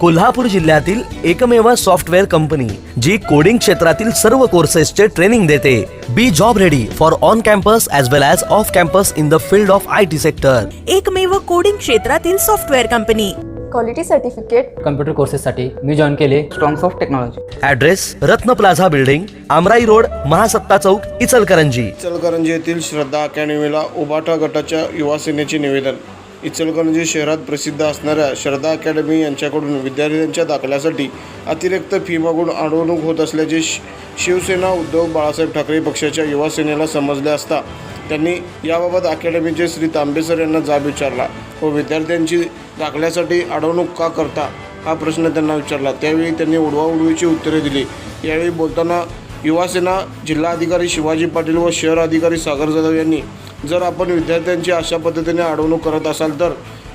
कोल्हापूर जिल्ह्यातील एकमेव software company जी coding क्षेत्रातील सर्व कोर्सेसचे ट्रेनिंग देते. Be job ready for on campus as well as off campus in the field of I T sector एकमेव coding क्षेत्रातील software company. Quality certificate computer कोर्सेससाठी मी join केले. Strongs of technology address Ratna plaza building Amrai road Mahasatta Chowk Ichalkaranji. Ichalkaranji येथील श्रद्धा अकॅडमीला उबाटा गटाच्या युवा सेनेचे निवेदन. इचलकरंजी शहरात प्रसिद्ध असणाऱ्या श्रद्धा अकॅडमी यांच्याकडून विद्यार्थ्यांच्या दाखल्यासाठी अतिरिक्त फी मागून अडवणूक होत असल्याचे शि- शिवसेना उद्धव बाळासाहेब ठाकरे पक्षाच्या युवा सेनेला समजले असता त्यांनी याबाबत अकॅडमीचे श्री तांबेसर यांना जाब विचारला. व विद्यार्थ्यांची दाखल्यासाठी अडवणूक का करता? हा प्रश्न त्यांना विचारला. त्यावेळी त्यांनी उडवाउडवीची उत्तरे दिली. यावेळी बोलताना युवासेना जिल्हाधिकारी शिवाजी पाटील व शहर अधिकारी सागर जाधव यांनी जर आपण विद्यार्थ्यांची अशा पद्धतीने अडवणूक करत असाल तर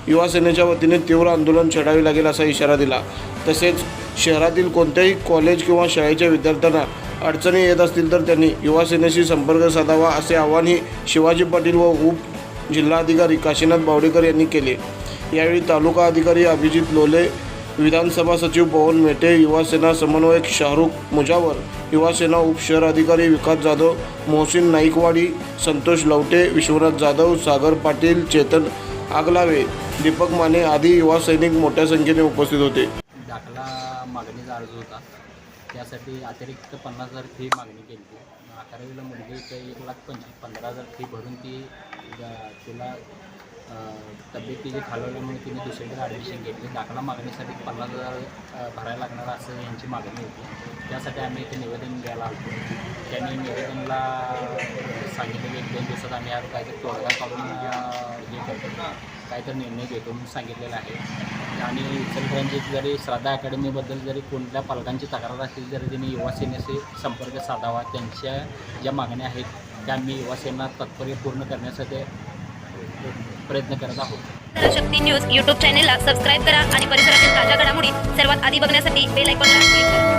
युवा सेनेच्या वतीने तीव्र आंदोलन छेडावे लागेल असा इशारा दिला. तसेच शहरातील कोणत्याही कॉलेज किंवा शाळेच्या विद्यार्थ्यांना अडचणी येत असतील तर त्यांनी युवा सेनेशी संपर्क साधावा असे आवाहनही शिवाजी पाटील व उप जिल्हाधिकारी काशीनाथ बावडेकर यांनी केले. यावेळी तालुका अधिकारी अभिजित लोले विधानसभा सचिव पवन मेटे युवासेना समन्वयक शाहरुख मुजावर युवासेना उप शहर अधिकारी विकास जाधव मोहसिन नाईकवाडी संतोष लवटे विश्वनाथ जाधव सागर पाटील चेतन आगलावे दीपक माने आदी युवा सैनिक मोठ्या संख्येने उपस्थित होते. दाखला मागणीचा अर्ज होता. त्यासाठी अतिरिक्त पन्नास हजार फी मागणी केली होती. अकरावीला मुलगी एक लाख पंचवीस पंधरा हजार फी भरून ती तिला तब्येत तिची खालवल्यामुळे तिने दुसरीकडे ॲडमिशन घेतली. दाखला मागणीसाठी पन्नास हजार भरायला लागणार असं यांची मागणी होती. त्यासाठी आम्ही इथे निवेदन द्यायला आलो. त्यांनी निवेदनला सांगितलं की एक दोन दिवसात आम्ही आज काहीतरी तोडगा काढून हे करतो. काहीतरी निर्णय घेतो म्हणून सांगितलेला आहे. आणि इचलकरंजीत जरी श्रद्धा अकॅडमीबद्दल जरी कोणत्या पालकांची तक्रार असतील तरी त्यांनी युवासेनेशी संपर्क साधावा त्यांच्या ज्या मागण्या आहेत त्या आम्ही युवासेना तात्पर्य पूर्ण करण्यासाठी प्रयत्न करत आहोत. शक्ती न्यूज यूट्यूब चॅनेलला सबस्क्राईब करा आणि परिसरातील ताज्या घडामोडी सर्वात आधी बघण्यासाठी बेल आयकॉनला क्लिक करा.